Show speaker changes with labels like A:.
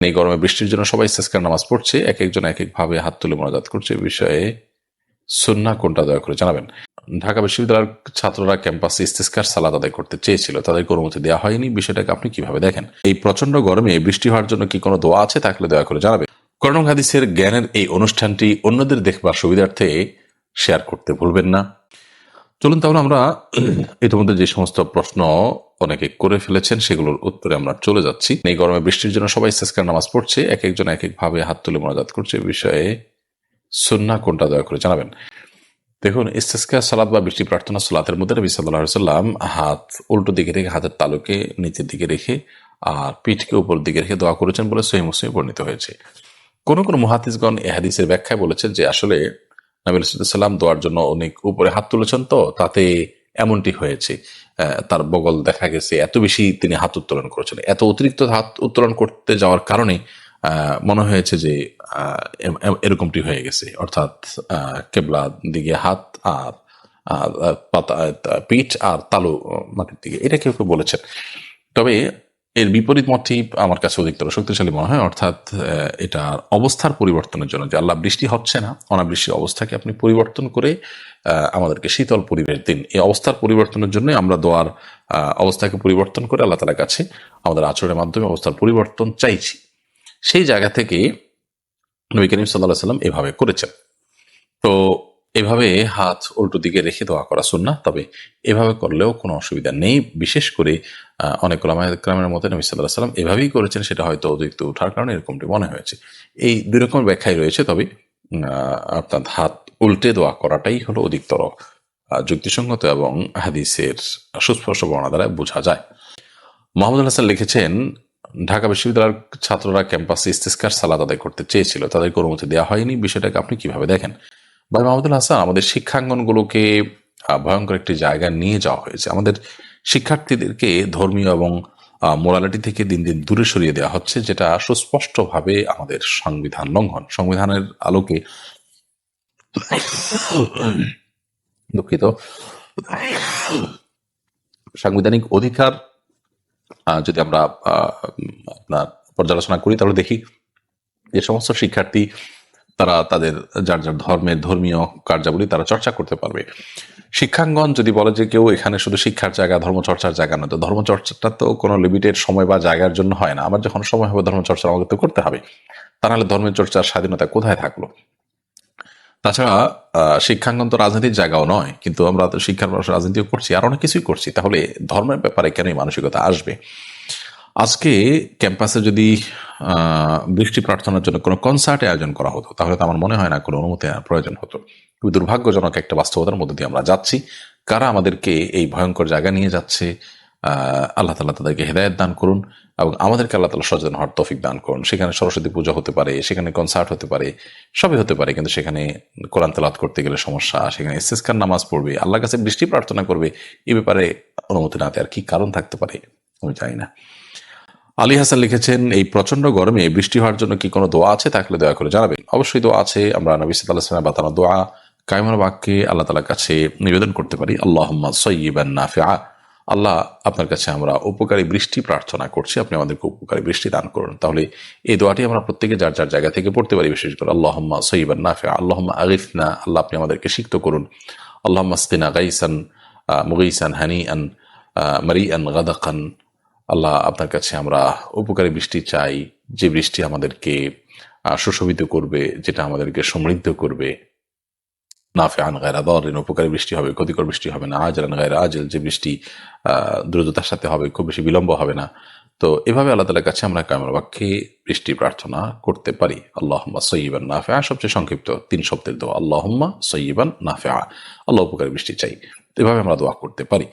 A: এই গরমে বৃষ্টির জন্য সবাই ইস্তেস্কার নামাজ পড়ছে, এক একজন এক এক ভাবে হাত তুলে মোনাজাত করছে। বিষয়ে সুন্না কোনটা দয়া করে জানাবেন? ঢাকা বিশ্ববিদ্যালয়ের ছাত্ররা ক্যাম্পাসে ইস্তেস্কার সালাদ আদায় করতে চেয়েছিল তাদেরকে অনুমতি দেওয়া হয়নি। বিষয়টাকে আপনি কীভাবে দেখেন? এই প্রচণ্ড গরমে বৃষ্টি হওয়ার জন্য কি কোনো দোয়া আছে থাকলে দয়া করে জানাবেন। করণ হাদিসের জ্ঞানের এই অনুষ্ঠানটি অন্যদের দেখবার সুবিধার্থে শেয়ার করতে ভুলবেন না। চলুন তাহলে আমরা ইতিমধ্যে যে সমস্ত প্রশ্ন অনেকে করে ফেলেছেন, সেগুলোর উত্তরে আমরা চলে যাচ্ছি। এই গরমে বৃষ্টির জন্য সবাই ইস্তেস্কার নামাজ পড়ছে এক একজন এক এক ভাবে হাত তুলে মোনাজাত করছে। বিষয়ে সুন্না কোনটা, দয়া করে জানাবেন? দেখুন, ইস্তেস্কা সালাদ বা বৃষ্টি প্রার্থনা সালাতের মধ্যে নবী সাল্লাহ সাল্লাম হাত উল্টো দিকে রেখে, হাতের তালুকে নিচের দিকে রেখে আর পিঠকে উপর দিকে রেখে দোয়া করেছেন বলে সহি মুসলিমে বর্ণিত হয়েছে। কোন কোন মহাদিসগণ এহাদিসের ব্যাখ্যায় বলেছেন যে আসলে নবী সাল্লাম দোয়ার জন্য অনেক উপরে হাত তুলেছেন তো, তাতে এমনটি হয়েছে। তার বগল দেখা গেছে এত বেশি তিনি হাত উত্তোলন করেছেন। এত অতিরিক্ত হাত উত্তোলন করতে যাওয়ার কারণে মনে হয়েছে যে এরকমটি হয়ে গেছে। অর্থাৎ কেবলা দিকে হাত আর, পাতা পিঠ আর তালু মাটির দিকে। এটা কেউ কেউ বলেছেন। তবে এর বিপরীত মতটি আমার কাছে অধিকতর শক্তিশালী মনে হয়, অর্থাৎ এটার অবস্থার পরিবর্তনের জন্য যে আল্লাহ বৃষ্টি হচ্ছে না, অনাবৃষ্টির অবস্থাকে আপনি পরিবর্তন করে আমাদেরকে শীতল পরিবেশ দিন। এই অবস্থার পরিবর্তনের জন্য আমরা দোয়ার অবস্থাকে পরিবর্তন করে আল্লাহ তালার কাছে আমাদের আচরণের মাধ্যমে অবস্থার পরিবর্তন চাইছি। সেই জায়গা থেকে নবী করিম সাল্লাহ সাল্লাম এভাবে করেছেন। তো এভাবে হাত উল্টো দিকে রেখে দোয়া করা সুন্না তবে এভাবে করলেও কোনো অসুবিধা নেই। বিশেষ করে অনেক গ্রামের মধ্যে নবী সাল্লাহ সাল্লাম এভাবেই করেছেন, সেটা হয়তো অতিরিক্ত ওঠার কারণে এরকমটি মনে হয়েছে। এই দুই রকম ব্যাখ্যাই রয়েছে, তবে অর্থাৎ হাত উল্টে দোয়া করাটাই হলো অধিকতর যুক্তিসঙ্গত এবং হাদিসের সুস্পষ্ট বর্ণনা দ্বারা বোঝা যায়। মোহাম্মদ হাসান লিখেছেন, ঢাকা বিশ্ববিদ্যালয়ের ছাত্ররা ক্যাম্পাসে ইস্তেস্কার সালাদ আদায় করতে চেয়েছিল, তাদেরকে অনুমতি দেওয়া হয়নি, বিষয়টাকে আপনি কীভাবে দেখেন? ভাই মাহমুদুল হাসান, আমাদের শিক্ষাঙ্গনগুলোকে ভয়ঙ্কর একটি জায়গায় নিয়ে যাওয়া হয়েছে। আমাদের শিক্ষার্থীদেরকে ধর্মীয় এবং মোরালিটি থেকে দিন দিন দূরে সরিয়ে দেওয়া হচ্ছে, যেটা সুস্পষ্টভাবে আমাদের সংবিধান লঙ্ঘন। সংবিধানের আলোকে দুঃখিত। সাংবিধানিক অধিকার যদি আমরা আপনার পর্যালোচনা করি, তাহলে দেখি যে সমস্ত শিক্ষার্থী তারা তাদের যার যার ধর্মের ধর্মীয় কার্যাবলী তারা চর্চা করতে পারবে। শিক্ষাঙ্গন যদি বলে যে কেউ এখানে শুধু শিক্ষার জায়গা, ধর্মচর্চার জায়গা নয়, তো ধর্মচর্চাটা তো কোনো লিমিটেড সময় বা জায়গার জন্য হয় না। আমার যখন সময় হবে ধর্মচর্চা, আমাকে তো করতে হবে। তা নাহলে ধর্মের চর্চার স্বাধীনতা কোথায় থাকল? তাছাড়া শিক্ষাঙ্গন তো রাজনীতির জায়গাও নয়, কিন্তু আমরা তো শিক্ষার রাজনীতিও করছি, আর অনেক কিছুই করছি। তাহলে ধর্মের ব্যাপারে কেন মানসিকতা আসবে? আজকে ক্যাম্পাসে যদি বৃষ্টি প্রার্থনার জন্য কোনো কনসার্ট আয়োজন করা হতো, তাহলে তো আমার মনে হয় না কোনো অনুমতি প্রয়োজন হতো। খুবই দুর্ভাগ্যজনক একটা বাস্তবতার মধ্যে দিয়ে আমরা যাচ্ছি। কারা আমাদেরকে এই ভয়ঙ্কর জায়গা নিয়ে যাচ্ছে আল্লাহ তালা তাদেরকে হেদায়ত দান করুন এবং আমাদেরকে আল্লাহ তালা সচেতন হওয়ার তফিক দান করুন। সেখানে সরস্বতী পুজো হতে পারে, সেখানে কনসার্ট হতে পারে, সবই হতে পারে, কিন্তু সেখানে কোরআন তালাত করতে গেলে সমস্যা, সেখানে ইস্তেস্কার নামাজ পড়বে, আল্লাহর কাছে বৃষ্টি প্রার্থনা করবে, এ ব্যাপারে অনুমতি না দেওয়ার কি কারণ থাকতে পারে? আমি জানি না। আলী হাসান লিখেছেন, এই প্রচণ্ড গরমে বৃষ্টি হওয়ার জন্য কি কোনো দোয়া আছে? থাকলে দয়া করে জানাবেন। অবশ্যই দোয়া আছে। আমরা নবী সাল্লাহ সাল্লামের বাতানো দোয়া, কায়মার বাক্যে আল্লাহ তালার কাছে নিবেদন করতে পারি। আল্লাহম্মা সৈয়িবান নাফিআ। আল্লাহ আপনার কাছে আমরা উপকারী বৃষ্টি প্রার্থনা করছি। আপনি আমাদেরকে উপকারী বৃষ্টি দান করুন। তাহলে এই দোয়াটি আমরা প্রত্যেকে যার যার জায়গা থেকে পড়তে পারি, বিশেষ করে আল্লাহম্মা সৈয়িবান নাফিআ। আল্লাহম্মা আরিফনা। আল্লাহ আপনি আমাদেরকে সিক্ত করুন। আল্লাহম্মা স্তিনা গাইসান মুগিসান হানিআন মারিআন গাদাকান আল্লাহ আপনার কাছে আমরা উপকারী বৃষ্টি চাই, যে বৃষ্টি আমাদেরকে সুশোভিত করবে, যেটা আমাদেরকে সমৃদ্ধ করবে। নাফে আন গায়রা দরিন উপকারী বৃষ্টি হবে, ক্ষতিকর বৃষ্টি হবে না। আজরান গায়রা আজল, যে বৃষ্টি দ্রুততার সাথে হবে, খুব বেশি বিলম্ব হবে না। তো এভাবে আল্লাহ তালার কাছে আমরা কামের বাক্যে বৃষ্টি প্রার্থনা করতে পারি। আল্লাহম্মা সৈয়বান নাফে সবচেয়ে সংক্ষিপ্ত তিন শব্দের দোয়া। আল্লাহম্মা সৈয়বান নাফে আল্লাহ উপকারী বৃষ্টি চাই। এভাবে আমরা দোয়া করতে পারি।